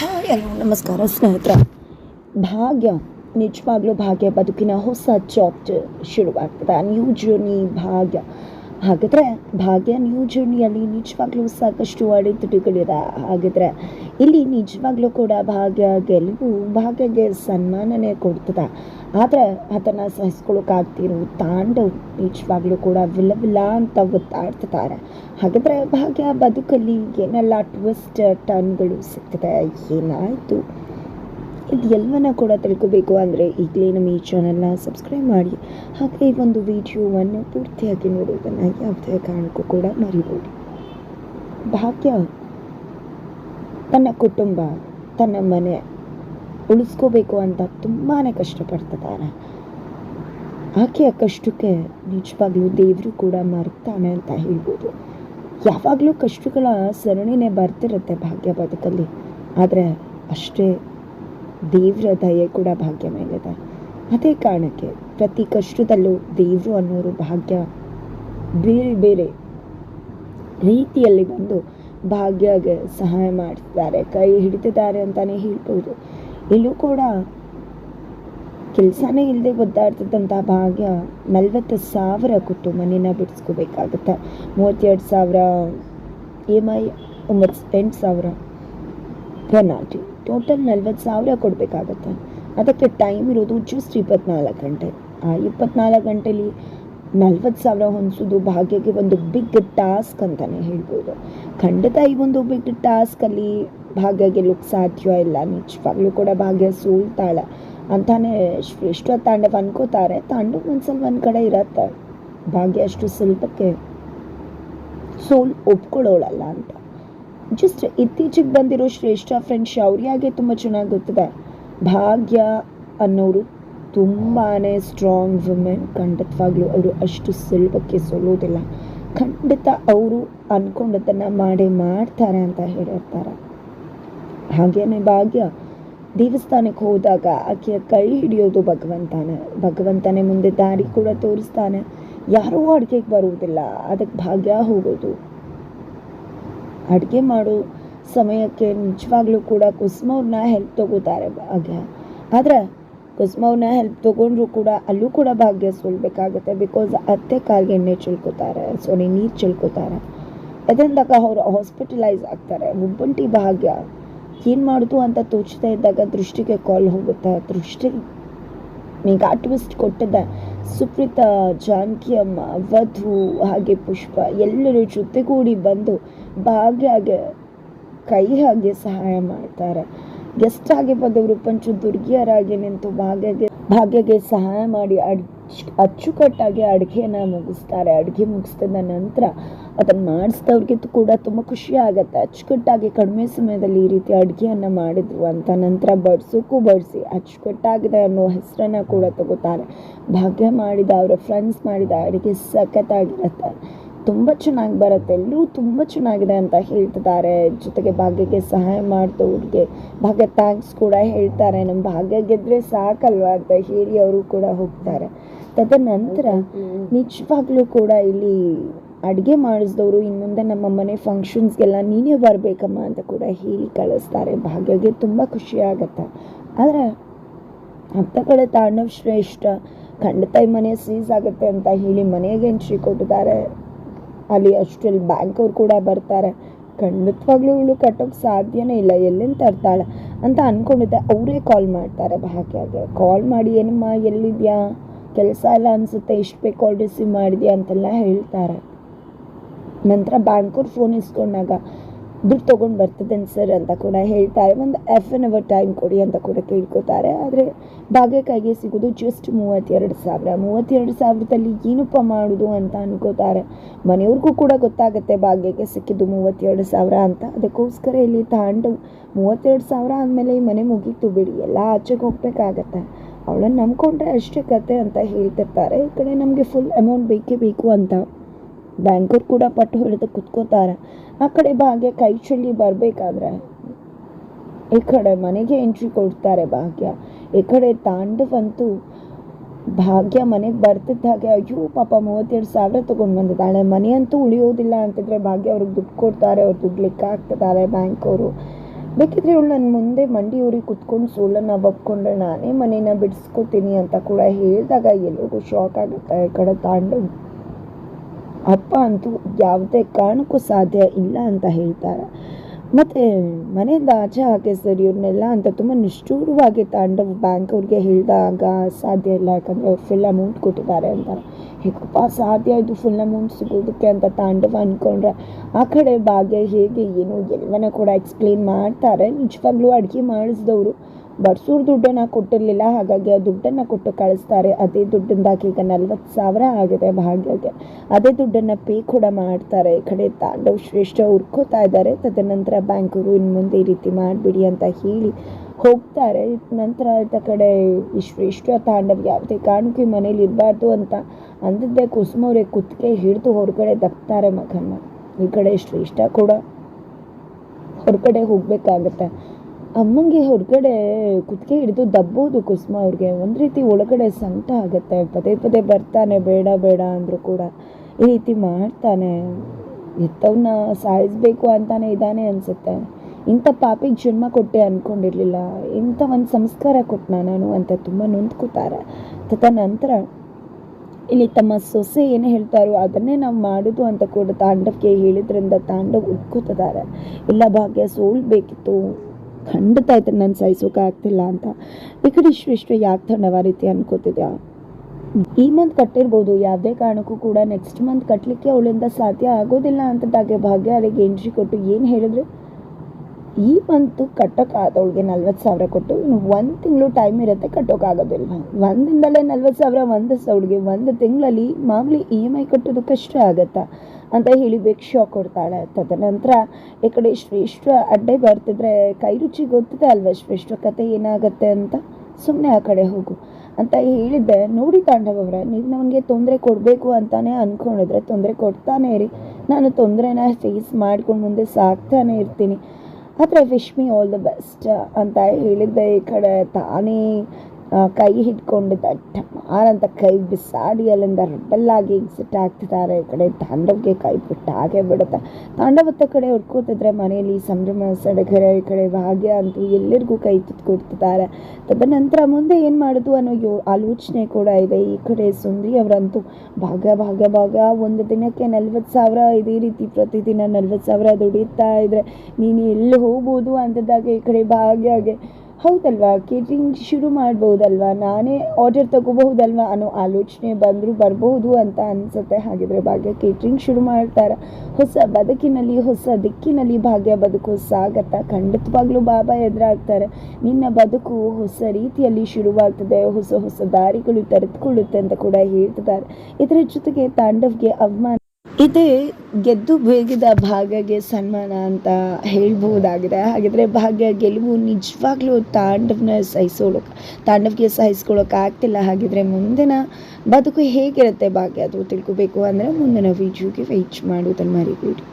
Hi hello ನಮಸ್ಕಾರ. ಸ್ನೇಹಿತರ ಭಾಗ್ಯ ನಿಜವಾಗ್ಲೂ ಭಾಗ್ಯ ಬದುಕಿನ ಹೊಸ ಚಾಪ್ಟರ್ ಶುರುವಾಗ್ತದೆ ನ್ಯೂ ಜರ್ನಿ ಭಾಗ್ಯ. ಹಾಗಾದರೆ ಭಾಗ್ಯ ನ್ಯೂ ಜರ್ನಿಯಲ್ಲಿ ನಿಜವಾಗ್ಲೂ ಸಾಕಷ್ಟು ಅಡೆತಡೆಗಳಿದೆ ಹಾಗಿದ್ರೆ ಇಲ್ಲಿ ನಿಜವಾಗ್ಲೂ ಕೂಡ ಭಾಗ್ಯ ಗೆಲುವು ಭಾಗ್ಯಗೆ ಸನ್ಮಾನನೇ ಕೊಡ್ತದೆ. ಆದರೆ ಅದನ್ನು ಸಹಿಸ್ಕೊಳ್ಳೋಕ್ಕಾಗ್ತಿರೋ ತಾಂಡವ್ ನಿಜವಾಗ್ಲೂ ಕೂಡ ವಿಲ ವಿಲ ಅಂತ ಒತ್ತಾಡ್ತಿದ್ದಾರೆ. ಹಾಗಾದರೆ ಭಾಗ್ಯ ಬದುಕಲ್ಲಿ ಏನೆಲ್ಲ ಟ್ವಿಸ್ಟ್ ಟರ್ನ್ಗಳು ಸಿಗ್ತದೆ? ಏನಾಯಿತು? ಇದು ಎಲ್ಲವನ್ನ ಕೂಡ ತಿಳ್ಕೊಬೇಕು ಅಂದರೆ ಈಗಲೇ ನಮ್ಮ ಈ ಚಾನಲ್ನ ಸಬ್ಸ್ಕ್ರೈಬ್ ಮಾಡಿ, ಹಾಗೆ ಈ ಒಂದು ವಿಡಿಯೋವನ್ನು ಪೂರ್ತಿಯಾಗಿ ನೋಡುವುದನ್ನು ಯಾವುದೇ ಕಾರಣಕ್ಕೂ ಕೂಡ ಮರಿಬೋದು ಭಾಗ್ಯ, ತನ್ನ ಕುಟುಂಬ, ತನ್ನ ಮನೆ ಉಳಿಸ್ಕೋಬೇಕು ಅಂತ ತುಂಬಾ ಕಷ್ಟಪಡ್ತಿದ್ದಾರೆ ಆಕೆಯ ಕಷ್ಟಕ್ಕೆ ನಿಜವಾಗ್ಲೂ ದೇವರು ಕೂಡ ಮರ್ತಾನೆ ಅಂತ ಹೇಳ್ಬೋದು. ಯಾವಾಗಲೂ ಕಷ್ಟಗಳ ಸರಣಿನೇ ಬರ್ತಿರುತ್ತೆ ಭಾಗ್ಯ ಬದುಕಲ್ಲಿ. ಆದರೆ ಅಷ್ಟೇ ದೇವರ ದಯೆ ಕೂಡ ಭಾಗ್ಯ ಮೇಲಿದೆ. ಅದೇ ಕಾರಣಕ್ಕೆ ಪ್ರತಿ ಕಷ್ಟದಲ್ಲೂ ದೇವರು ಅನ್ನೋರು ಭಾಗ್ಯ ಬೇರೆ ಬೇರೆ ರೀತಿಯಲ್ಲಿ ಬಂದು ಭಾಗ್ಯಗೆ ಸಹಾಯ ಮಾಡ್ತಿದ್ದಾರೆ. ಕೈ ಹಿಡಿತಿದ್ದಾರೆ ಅಂತಲೇ ಹೇಳ್ಬೋದು. ಇಲ್ಲೂ ಕೂಡ ಕೆಲಸನೇ ಇಲ್ಲದೆ ಒದ್ದಾಡ್ತಿದ್ದಂಥ ಭಾಗ್ಯ ನಲ್ವತ್ತು ಸಾವಿರ ಕೊಟ್ಟು ಮನೇನ ಬಿಡಿಸ್ಕೋಬೇಕಾಗುತ್ತೆ. ಮೂವತ್ತೆರಡು ಸಾವಿರ ಇ ಎಂ ಐ ಒಂಬತ್ತು, ಎಂಟು ಸಾವಿರ ಪೆನಾಲ್ಟಿ ಟೋಟಲ್ ನಲ್ವತ್ತು ಸಾವಿರ ಕೊಡಬೇಕಾಗತ್ತೆ. ಅದಕ್ಕೆ ಟೈಮ್ ಇರೋದು ಜಸ್ಟ್ ಇಪ್ಪತ್ನಾಲ್ಕು ಗಂಟೆ. ಆ ಇಪ್ಪತ್ನಾಲ್ಕು ಗಂಟೆಲಿ ನಲ್ವತ್ತು ಸಾವಿರ ಹೊಂದಿಸೋದು ಭಾಗ್ಯಕ್ಕೆ ಒಂದು ಬಿಗ್ ಟಾಸ್ಕ್ ಅಂತಲೇ ಹೇಳ್ಬೋದು. ಖಂಡಿತ ಈ ಒಂದು ಬಿಗ್ ಟಾಸ್ಕಲ್ಲಿ ಭಾಗ್ಯ ಗೆಲ್ಲೋಕ್ಕೆ ಸಾಧ್ಯ ಇಲ್ಲ. ನಿಜವಾಗ್ಲೂ ಕೂಡ ಭಾಗ್ಯ ಸೋಲ್ತಾಳೆ ಅಂತಾನೆ ಶ್ರೇಷ್ಠ ತಾಂಡವ ಅನ್ಕೋತಾರೆ. ತಾಂಡವ ಮನ್ಸಲ್ಲಿ ಒಂದು ಕಡೆ ಇರತ್ತೆ. ಭಾಗ್ಯ ಅಷ್ಟು ಸುಲಭಕ್ಕೆ ಸೋಲ್ ಒಪ್ಕೊಳ್ಳೋಳಲ್ಲ ಅಂತ. ಜಸ್ಟ್ ಇತ್ತೀಚೆಗೆ ಬಂದಿರೋ ಶ್ರೇಷ್ಠ ಫ್ರೆಂಡ್ ಶೌರ್ಯಾಗೆ ತುಂಬ ಚೆನ್ನಾಗಿ ಗೊತ್ತಿದೆ? ಭಾಗ್ಯ ಅನ್ನೋರು ತುಂಬಾ ಸ್ಟ್ರಾಂಗ್ ವುಮೆನ್ ಖಂಡಿತವಾಗ್ಲೂ ಅವರು ಅಷ್ಟು ಸುಲಭಕ್ಕೆ ಸೋಲೋದಿಲ್ಲ. ಖಂಡಿತ ಅವರು ಅಂದ್ಕೊಂಡದನ್ನು ಮಾಡೇ ಮಾಡ್ತಾರೆ ಅಂತ ಹೇಳಿರ್ತಾರೆ. ಹಾಗೇನೆ ಭಾಗ್ಯ, ದೇವಸ್ಥಾನಕ್ಕೆ ಹೋದಾಗ ಆಕೆಯ ಕೈ ಹಿಡಿಯೋದು ಭಗವಂತನೇ. ಭಗವಂತನೇ ಮುಂದೆ ದಾರಿ ಕೂಡ ತೋರಿಸ್ತಾನೆ. ಯಾರೂ ಅಡುಗೆಗೆ ಬರುವುದಿಲ್ಲ ಅದಕ್ಕೆ ಭಾಗ್ಯ ಹೋಗೋದು. ಅಡುಗೆ ಮಾಡೋ ಸಮಯಕ್ಕೆ ನಿಜವಾಗ್ಲೂ ಕೂಡ ಕುಸುಮವ್ರನ್ನ ಹೆಲ್ಪ್ ತಗೋತಾರೆ ಭಾಗ್ಯ ಆದರೆ ಕುಸುಮವ್ರನ್ನ ಹೆಲ್ಪ್ ತೊಗೊಂಡ್ರು ಕೂಡ ಅಲ್ಲೂ ಕೂಡ ಭಾಗ್ಯ ಸೋಲ್ಬೇಕಾಗುತ್ತೆ ಬಿಕಾಸ್ ಅತ್ತೆ ಕಾಲ್ಗೆ ಎಣ್ಣೆ ಚೆಲ್ಕೋತಾರೆ ಸಾರಿ ನೀರು ಚೆಲ್ಕೋತಾರೆ. ಅದರಿಂದಾಗ ಅವರು ಹಾಸ್ಪಿಟಲೈಸ್ ಆಗ್ತಾರೆ. ಒಬ್ಬಂಟಿ ಭಾಗ್ಯ ಏನು ಮಾಡೋದು ಅಂತ ತೋಚ್ತಾ ಇದ್ದಾಗ ದೃಷ್ಟಿಗೆ ಕಾಲ್ ಹೋಗುತ್ತೆ. ದೃಷ್ಟಿ ಈಗ ಟ್ವಿಸ್ಟ್ ಕೊಟ್ಟಿದ್ದ ಸುಪ್ರೀತಾ, ಜಾನಕಿಯಮ್ಮ, ವಧು ಹಾಗೆ ಪುಷ್ಪ ಎಲ್ಲರೂ ಜೊತೆಗೂಡಿ ಬಂದು ಭಾಗ್ಯಗೆ, ಕೈ ಹಾಗೆ ಸಹಾಯ ಮಾಡ್ತಾರೆ. ಗೆಸ್ಟ್ ಆಗಿ ಬಂದವರು ಪಂಚ ದುರ್ಗಿಯರಾಗಿ ನಿಂತು ಭಾಗ್ಯಗೆ ಭಾಗ್ಯಗೆ ಸಹಾಯ ಮಾಡಿ ಅಡ್, ಅಚ್ಚುಕಟ್ಟಾಗಿ ಅಡುಗೆನ ಮುಗಿಸ್ತಾರೆ. ಅಡುಗೆ ಮುಗಿಸಿದ ನಂತರ ಅದನ್ನು ಮಾಡಿಸಿದವ್ರಿಗೆ ಕೂಡ ತುಂಬ ಖುಷಿ ಆಗುತ್ತೆ. ಅಚ್ಚುಕಟ್ಟಾಗಿ ಕಡಿಮೆ ಸಮಯದಲ್ಲಿ ಈ ರೀತಿ ಅಡುಗೆಯನ್ನು ಮಾಡಿದ್ರು ಅಂತ ನಂತರ ಬಡಿಸೋಕ್ಕೂ ಬಡಿಸಿ ಅಚ್ಚುಕಟ್ಟಾಗಿದೆ ಅನ್ನೋ ಹೆಸರನ್ನು ಕೂಡ ತಗೋತಾರೆ. ಭಾಗ್ಯ ಮಾಡಿದ ಅವರ ಫ್ರೆಂಡ್ಸ್ ಮಾಡಿದ ಅಡುಗೆ ಸಖತ್ತಾಗಿರುತ್ತೆ. ತುಂಬ ಚೆನ್ನಾಗಿ ಬರುತ್ತೆ. ಎಲ್ಲರೂ ತುಂಬ ಚೆನ್ನಾಗಿದೆ ಅಂತ ಹೇಳ್ತಿದ್ದಾರೆ. ಜೊತೆಗೆ ಭಾಗ್ಯಕ್ಕೆ ಸಹಾಯ ಮಾಡಿದವ್ರಿಗೆ ಭಾಗ್ಯ ಥ್ಯಾಂಕ್ಸ್ ಕೂಡ ಹೇಳ್ತಾರೆ. ನಮ್ಮ ಭಾಗ್ಯ ಗೆದ್ರೆ ಸಾಕಲ್ವಾ ಅಂತ ಹೇಳಿ ಅವರು ಕೂಡ ಹೋಗ್ತಾರೆ. ತದನಂತರ ನಿಜವಾಗ್ಲೂ ಕೂಡ ಇಲ್ಲಿ ಅಡುಗೆ ಮಾಡಿಸಿದವರು ಇನ್ನು ಮುಂದೆ ನಮ್ಮ ಮನೆ ಫಂಕ್ಷನ್ಸ್ಗೆಲ್ಲ ನೀನೇ ಬರಬೇಕಮ್ಮ ಅಂತ ಕೂಡ ಹೇಳಿ ಕಳಿಸ್ತಾರೆ. ಭಾಗ್ಯಗೆ ತುಂಬ ಖುಷಿ ಆಗುತ್ತೆ. ಆದರೆ ಅತ್ತ ಕಡೆ ತಾಂಡವ್ ಶ್ರೇಷ್ಠ ಖಂಡಿತ ಈ ಮನೆ ಸೀಸ್ ಆಗುತ್ತೆ ಅಂತ ಹೇಳಿ ಮನೆಗೆ ಎಂಟ್ರಿ ಕೊಟ್ಟಿದ್ದಾರೆ. ಅಲ್ಲಿ ಅಷ್ಟರಲ್ಲಿ ಬ್ಯಾಂಕ್ ಅವ್ರು ಕೂಡ ಬರ್ತಾರೆ. ಖಂಡಿತವಾಗ್ಲೂ ಇವಳು ಕಟ್ಟೋಕ್ಕೆ ಸಾಧ್ಯನೇ ಇಲ್ಲ. ಎಲ್ಲಿಂದ ತರ್ತಾಳೆ ಅಂತ ಅಂದ್ಕೊಂಡಿದ್ದೆ ಅವರೇ ಕಾಲ್ ಮಾಡ್ತಾರೆ ಭಾಗ್ಯಾಗೆ. ಕಾಲ್ ಮಾಡಿ, ಏನಮ್ಮ, ಎಲ್ಲಿದ್ಯಾ? ಕೆಲಸ ಎಲ್ಲ ಅನಿಸುತ್ತೆ. ಎಷ್ಟು ಬೇಕು ಕಾಲ್ ರಿಸೀವ್ ಮಾಡಿದ್ಯಾ? ಅಂತೆಲ್ಲ ಹೇಳ್ತಾರೆ. ನಂತರ ಬ್ಯಾಂಕವ್ರು ಫೋನ್ ಇಸ್ಕೊಂಡಾಗ ದುಡ್ಡು ತೊಗೊಂಡು ಬರ್ತದೇನು ಸರ್ ಅಂತ ಕೂಡ ಹೇಳ್ತಾರೆ. ಒಂದು ಎಫ್ ಎನ್ ಅವರ್ ಟೈಮ್ ಕೊಡಿ ಅಂತ ಕೂಡ ಕೇಳ್ಕೊತಾರೆ. ಆದರೆ ಭಾಗ್ಯಕ್ಕಾಗಿ ಕೈಗೆ ಸಿಗೋದು ಜಸ್ಟ್ ಮೂವತ್ತೆರಡು ಸಾವಿರ. ಮೂವತ್ತೆರಡು ಸಾವಿರದಲ್ಲಿ ಏನಪ್ಪ ಮಾಡೋದು ಅಂತ ಅನ್ಕೋತಾರೆ. ಮನೆಯವ್ರಿಗೂ ಕೂಡ ಗೊತ್ತಾಗುತ್ತೆ ಭಾಗ್ಯಕ್ಕೆ ಸಿಕ್ಕಿದ್ದು ಮೂವತ್ತೆರಡು ಸಾವಿರ ಅಂತ. ಅದಕ್ಕೋಸ್ಕರ ಇಲ್ಲಿ ತಾಂಡು ಮೂವತ್ತೆರಡು ಸಾವಿರ ಆದಮೇಲೆ ಈ ಮನೆ ಮುಗೀತು ಬಿಡಿ. ಎಲ್ಲ ಆಚೆಗೆ ಹೋಗ್ಬೇಕಾಗತ್ತೆ. ಅವಳನ್ನು ನಂಬ್ಕೊಂಡ್ರೆ ಅಷ್ಟೇ ಕತೆ ಅಂತ ಹೇಳ್ತಿರ್ತಾರೆ. ಈ ಕಡೆ ನಮಗೆ ಫುಲ್ ಅಮೌಂಟ್ ಬೇಕೇ ಬೇಕು ಅಂತ. ಬ್ಯಾಂಕವ್ರು ಕೂಡ ಪಟ್ಟು ಹಿಡಿದು ಕುತ್ಕೋತಾರೆ. ಆ ಕಡೆ ಭಾಗ್ಯ ಕೈ ಚೆಲ್ಲಿ ಬರಬೇಕಾದ್ರೆ ಈ ಕಡೆ ಮನೆಗೆ ಎಂಟ್ರಿ ಕೊಡ್ತಾರೆ ಭಾಗ್ಯ. ಈ ಕಡೆ ತಾಂಡವಂತೂ ಭಾಗ್ಯ ಮನೆಗೆ ಬರ್ತಿದ್ದ ಹಾಗೆ ಅಯ್ಯೋ ಪಾಪ ಮೂವತ್ತೆರಡು ಸಾವಿರ ತೊಗೊಂಡು ಬಂದಿದ್ದಾಳೆ. ಮನೆ ಅಂತೂ ಉಳಿಯೋದಿಲ್ಲ ಅಂತಿದ್ರೆ ಭಾಗ್ಯ ಅವ್ರಿಗೆ ದುಡ್ಡು ಕೊಡ್ತಾರೆ, ಅವ್ರು ದುಡ್ಡು ಲೆಕ್ಕ ಹಾಕ್ತಿದ್ದಾರೆ ಬ್ಯಾಂಕ್ ಅವರು ಬೇಕಿದ್ರೆ ಇವಳು ನನ್ನ ಮುಂದೆ ಮಂಡಿ ಊರಿಗೆ ಕುತ್ಕೊಂಡು ಸೋಲನ್ನು ಒಪ್ಕೊಂಡ್ರೆ ನಾನೇ ಮನೇನ ಬಿಡಿಸ್ಕೊತೀನಿ ಅಂತ ಕೂಡ ಹೇಳಿದಾಗ ಎಲ್ಲರಿಗೂ ಶಾಕ್ ಆಗುತ್ತೆ. ಈ ಕಡೆ ತಾಂಡವ್ ಅಪ್ಪ ಅಂತೂ ಯಾವುದೇ ಕಾರಣಕ್ಕೂ ಸಾಧ್ಯ ಇಲ್ಲ ಅಂತ ಹೇಳ್ತಾರೆ. ಮತ್ತು ಮನೆಯಿಂದ ಆಚೆ ಹಾಕಿ ಸರ್, ಇವ್ರನ್ನೆಲ್ಲ ಅಂತ ತುಂಬ ನಿಷ್ಠೂರವಾಗಿ ತಾಂಡವ್ ಬ್ಯಾಂಕ್ ಅವ್ರಿಗೆ ಹೇಳಿದಾಗ ಸಾಧ್ಯ ಇಲ್ಲ, ಯಾಕಂದರೆ ಅವ್ರು ಫುಲ್ ಅಮೌಂಟ್ ಕೊಟ್ಟಿದ್ದಾರೆ ಅಂತಾರೆ. ಹೇಗಪ್ಪ ಸಾಧ್ಯ ಇದು ಫುಲ್ ಅಮೌಂಟ್ ಸಿಗೋದಕ್ಕೆ ಅಂತ ತಾಂಡವ ಅಂದ್ಕೊಂಡ್ರೆ ಆ ಕಡೆ ಭಾಗ್ಯ ಹೇಗೆ, ಏನು ಎಲ್ಲವನ್ನ ಕೂಡ ಎಕ್ಸ್ಪ್ಲೇನ್ ಮಾಡ್ತಾರೆ. ನಿಜವಾಗ್ಲೂ ಅಡುಗೆ ಮಾಡಿಸಿದವರು. ಬಡ್ಸೂರು ದುಡ್ಡನ್ನು ಕೊಟ್ಟಿರಲಿಲ್ಲ, ಹಾಗಾಗಿ ಆ ದುಡ್ಡನ್ನು ಕೊಟ್ಟು ಕಳಿಸ್ತಾರೆ. ಅದೇ ದುಡ್ಡಿಂದಾಗಿ ಈಗ ನಲ್ವತ್ತು ಸಾವಿರ ಆಗಿದೆ ಭಾಗ್ಯಕ್ಕೆ. ಅದೇ ದುಡ್ಡನ್ನು ಪೇ ಕೂಡ ಮಾಡ್ತಾರೆ. ಈ ಕಡೆ ತಾಂಡವ್ ಶ್ರೇಷ್ಠ ಹುರ್ಕೋತಾ ಇದ್ದಾರೆ. ತದನಂತರ ಬ್ಯಾಂಕರು ಇನ್ನು ಮುಂದೆ ಈ ರೀತಿ ಮಾಡಿಬಿಡಿ ಅಂತ ಹೇಳಿ ಹೋಗ್ತಾರೆ. ನಂತರ ಆಯ್ತ ಕಡೆ ಈ ಶ್ರೇಷ್ಠ ತಾಂಡವ್ ಯಾವುದೇ ಕಾರಣಕ್ಕೂ ಮನೇಲಿ ಇರಬಾರ್ದು ಅಂತ ಅಂದಿದ್ದೆ. ಕುಸುಮವ್ರೆ ಕುತ್ತಿಗೆ ಹಿಡಿದು ಹೊರಗಡೆ ದಪ್ತಾರೆ ಮಗನ ಈ ಕಡೆ ಶ್ರೇಷ್ಠ ಕೂಡ ಹೊರಗಡೆ ಹೋಗಬೇಕಾಗತ್ತೆ. ಅಮ್ಮಂಗೆ ಹೊರಗಡೆ ಕುತ್ತಿಗೆ ಹಿಡಿದು ದಬ್ಬೋದು ಕುಸುಮ ಅವ್ರಿಗೆ. ಒಂದು ರೀತಿ ಒಳಗಡೆ ಸಂತ ಆಗುತ್ತೆ. ಪದೇ ಪದೇ ಬರ್ತಾನೆ, ಬೇಡ ಬೇಡ ಅಂದರೂ ಕೂಡ ಈ ರೀತಿ ಮಾಡ್ತಾನೆ. ಎತ್ತವನ್ನ ಸಾಯಿಸ್ಬೇಕು ಅಂತಾನೆ ಇದ್ದಾನೆ ಅನಿಸುತ್ತೆ. ಇಂಥ ಪಾಪಿಗೆ ಜನ್ಮ ಕೊಟ್ಟೆ ಅಂದ್ಕೊಂಡಿರಲಿಲ್ಲ ಇಂಥ ಒಂದು ಸಂಸ್ಕಾರ ಕೊಟ್ಟನ ನಾನು ಅಂತ ತುಂಬ ನೊಂದ್ಕೋತಾರೆ. ತದನಂತರ ಇಲ್ಲಿ ತಮ್ಮ ಸೊಸೆ ಏನು ಹೇಳ್ತಾರೋ ಅದನ್ನೇ ನಾವು ಮಾಡೋದು ಅಂತ ಕೂಡ ತಾಂಡವಕ್ಕೆ ಹೇಳಿದ್ರಿಂದ ತಾಂಡವ್ ಉಟ್ಕೋತಿದ್ದಾರೆ. ಇಲ್ಲ, ಭಾಗ್ಯ ಸೋಲ್ಬೇಕಿತ್ತು. ಖಂಡಿತ ಆಯ್ತು, ನಾನು ಸಹಿಸೋಕೆ ಆಗ್ತಿಲ್ಲ ಅಂತ. ಈ ಕಡೆ ಇಷ್ಟು ಇಷ್ಟು ಯಾಕೆ ತಂಡವ ರೀತಿ ಅನ್ಕೋತಿದ್ಯಾ? ಈ ಮಂತ್ ಕಟ್ಟಿರ್ಬೋದು, ಯಾವುದೇ ಕಾರಣಕ್ಕೂ ಕೂಡ ನೆಕ್ಸ್ಟ್ ಮಂತ್ ಕಟ್ಟಲಿಕ್ಕೆ ಅವಳಿಂದ ಸಾಧ್ಯ ಆಗೋದಿಲ್ಲ ಅಂತದಾಗೆ ಭಾಗ್ಯ ಅವಳಿಗೆ ಎಂಟ್ರಿ ಕೊಟ್ಟು ಏನು ಹೇಳಿದ್ರೆ? ಈ ಮಂತು ಕಟ್ಟೋಕ್ಕಾದವಳಿಗೆ ನಲ್ವತ್ತು ಸಾವಿರ ಕೊಟ್ಟು ಇನ್ನು ಒಂದು ತಿಂಗಳು ಟೈಮ್ ಇರುತ್ತೆ ಕಟ್ಟೋಕ್ಕಾಗೋದಿಲ್ಲ ಒಂದಿಂದಲೇ ನಲ್ವತ್ತು ಸಾವಿರ, ಒಂದು ಸಾವಿರಗೆ ಒಂದು ತಿಂಗಳಲ್ಲಿ ಮಾಮೂಲಿ ಇ ಎಂ ಐ ಕಟ್ಟೋದು ಕಷ್ಟ ಆಗುತ್ತಾ? ಅಂತ ಹೇಳಿ ಶಾಕ್ ಕೊಡ್ತಾಳೆ. ತದನಂತರ ಈ ಕಡೆ ಶ್ರೇಷ್ಠ ಅಡ್ಡೆ ಬರ್ತಿದ್ರೆ ಕೈ ರುಚಿ ಗೊತ್ತಿದೆ ಅಲ್ವಾ? ಶ್ರೇಷ್ಠ ಕತೆ ಏನಾಗುತ್ತೆ ಅಂತ? ಸುಮ್ಮನೆ ಆ ಕಡೆ ಹೋಗು. ಅಂತ ಹೇಳಿದ್ದೆ. ನೋಡಿ ತಾಂಡವವ್ರೆ ನೀವು ನನಗೆ ತೊಂದರೆ ಕೊಡಬೇಕು ಅಂತಾನೆ ಅಂದ್ಕೊಂಡಿದ್ರೆ ತೊಂದರೆ ಕೊಡ್ತಾನೆ ಇರಿ. ನಾನು ತೊಂದರೆನ ಫೇಸ್ ಮಾಡ್ಕೊಂಡು ಮುಂದೆ ಸಾಕ್ತಾನೆ ಇರ್ತೀನಿ. ಆದರೆ wish me all the best ಅಂತ ಹೇಳಿದ್ದೆ ಈ ಕಡೆ ತಾನೇ. ಕೈ ಹಿಡ್ಕೊಂಡು ಅಂತ ಕೈ ಬಿಸಾಡಿ ಅಲ್ಲಿಂದ ರಬ್ಬಲ್ಲಾಗಿ ಎಕ್ಸಿಟ್ ಆಗ್ತಿದ್ದಾರೆ. ಈ ಕಡೆ ತಾಂಡವ್ಗೆ ಕೈ ಬಿಟ್ಟು ಹಾಗೆ ಬಿಡುತ್ತೆ. ತಾಂಡವತ್ತ ಕಡೆ ಹುಡ್ಕೋತಿದ್ರೆ ಮನೆಯಲ್ಲಿ ಸಂಭ್ರಮ ಸಡಗರ, ಈ ಕಡೆ ಭಾಗ್ಯ ಅಂತೂ ಎಲ್ಲರಿಗೂ ಕೈ ತುತ್ಕೊಡ್ತಿದ್ದಾರೆ ತದನಂತರ ಮುಂದೆ ಏನು ಮಾಡೋದು ಅನ್ನೋ ಯೋ, ಆಲೋಚನೆ ಕೂಡ ಇದೆ. ಈ ಕಡೆ ಸುಂದ್ರಿ ಅವರಂತೂ ಭಾಗ್ಯ ಭಾಗ್ಯ ಭಾಗ್ಯ ಒಂದು ದಿನಕ್ಕೆ ನಲ್ವತ್ತು ಸಾವಿರ, ಇದೇ ರೀತಿ ಪ್ರತಿದಿನ ನಲ್ವತ್ತು ಸಾವಿರ ದುಡಿತಾ ಇದ್ರೆ ನೀನು ಎಲ್ಲಿ ಹೋಗ್ಬೋದು ಅಂತಿದ್ದಾಗ ಈ ಕಡೆ ಭಾಗ್ಯಗೆ ಹೌದಲ್ವಾ? ಕೇಟ್ರಿಂಗ್ ಶುರು ಮಾಡ್ಬೋದಲ್ವಾ ನಾನೇ ಆರ್ಡರ್ ತಗೋಬಹುದಲ್ವಾ ಅನ್ನೋ ಆಲೋಚನೆ ಬಂದರೂ ಬರಬಹುದು ಅಂತ ಅನಿಸುತ್ತೆ. ಹಾಗಿದ್ರೆ ಭಾಗ್ಯ ಕೇಟ್ರಿಂಗ್ ಶುರು ಮಾಡ್ತಾರೆ. ಹೊಸ ಬದುಕಿನಲ್ಲಿ, ಹೊಸ ದಿಕ್ಕಿನಲ್ಲಿ ಭಾಗ್ಯ ಬದುಕು ಸಾಗತ್ತ ಖಂಡಿತವಾಗ್ಲೂ ಬಾಬಾ ಎದುರಾಗ್ತಾರೆ. ನಿನ್ನ ಬದುಕು ಹೊಸ ರೀತಿಯಲ್ಲಿ ಶುರುವಾಗ್ತದೆ. ಹೊಸ ಹೊಸ ದಾರಿಗಳು ತೆರೆದುಕೊಳ್ಳುತ್ತೆ ಅಂತ ಕೂಡ ಹೇಳ್ತಿದ್ದಾರೆ. ಇದರ ಜೊತೆಗೆ ತಾಂಡವ್ಗೆ ಅವಮಾನ ಇದೇ ಗೆದ್ದು ಬೇಗಿದ ಭಾಗ್ಯಗೆ ಸನ್ಮಾನ ಅಂತ ಹೇಳ್ಬೋದಾಗಿದೆ. ಹಾಗಿದ್ರೆ ಭಾಗ್ಯ ಗೆಲುವು ನಿಜವಾಗ್ಲೂ ತಾಂಡವನ ಸಹಿಸೋಳಕ್ಕೆ ತಾಂಡವಕ್ಕೆ ಸಹಿಸ್ಕೊಳ್ಳೋಕೆ ಆಗ್ತಿಲ್ಲ. ಹಾಗಿದ್ರೆ ಮುಂದಿನ ಬದುಕು ಹೇಗಿರುತ್ತೆ ಭಾಗ್ಯ? ಅದು ತಿಳ್ಕೊಬೇಕು. ಅಂದ್ರೆ ಮುಂದಿನ ವಿಡಿಯೋಗೆ ವೆಯ್ಟ್ ಮಾಡೋದನ್ನು ಮರಿಬೇಡಿ.